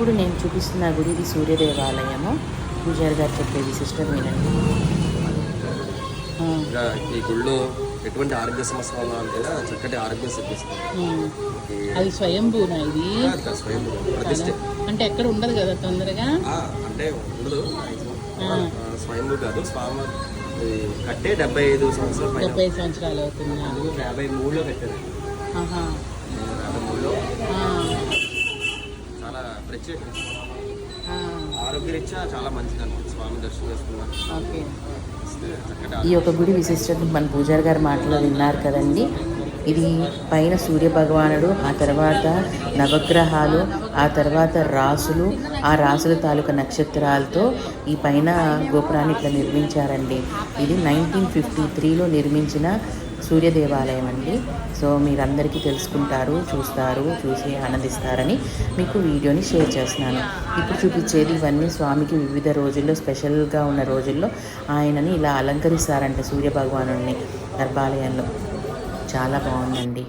ఇప్పుడు నేను చూపిస్తున్న గుడి ఇది సూర్య దేవాలయము పూజారి గారు చెప్పే విశిష్టత వినండి. ఈ గుళ్ళు ఎటువంటి ఆరోగ్య సమస్యలు అంటే చక్కటి ఆరోగ్యం సిద్ధిస్తుంది. అది స్వయంభూనా ఇది? ఆ, ఇంకా స్వయం ప్రతిష్ఠ అంటే ఎక్కడ ఉండదు కదా తొందరగా? ఆ, అంటే ఉండదు. స్వయంభూ కాదు స్వామి ఈ కట్టే డెబ్బై ఐదు సంవత్సరాల డెబ్బై సంవత్సరాలు అవుతుందా. యాభై మూడులో కట్టారు. ప్రత్యేక ఆరోగ్యరీత్యా చాలా మంచిది అనిపించింది స్వామి దర్శనం చేసుకున్నాం ఓకే. చక్కటి ఈ యొక్క గుడి విశిష్టత మన పూజారి గారి మాటలో విన్నారు కదండి. ఇది పైన సూర్య భగవానుడు ఆ తర్వాత నవగ్రహాలు ఆ తర్వాత రాసులు ఆ రాసుల తాలూకా నక్షత్రాలతో ఈ పైన గోపురాన్ని ఇట్లా నిర్మించారండి. ఇది నైన్టీన్ ఫిఫ్టీ త్రీలో నిర్మించిన సూర్య దేవాలయం అండి. సో మీరందరికీ తెలుసుకుంటారు చూస్తారు చూసి ఆనందిస్తారని మీకు వీడియోని షేర్ చేస్తున్నాను. ఇప్పుడు చూపించేది ఇవన్నీ స్వామికి వివిధ రోజుల్లో స్పెషల్గా ఉన్న రోజుల్లో ఆయనని ఇలా అలంకరిస్తారంట సూర్య భగవాను గర్భాలయంలో చాలా బాగుందండి.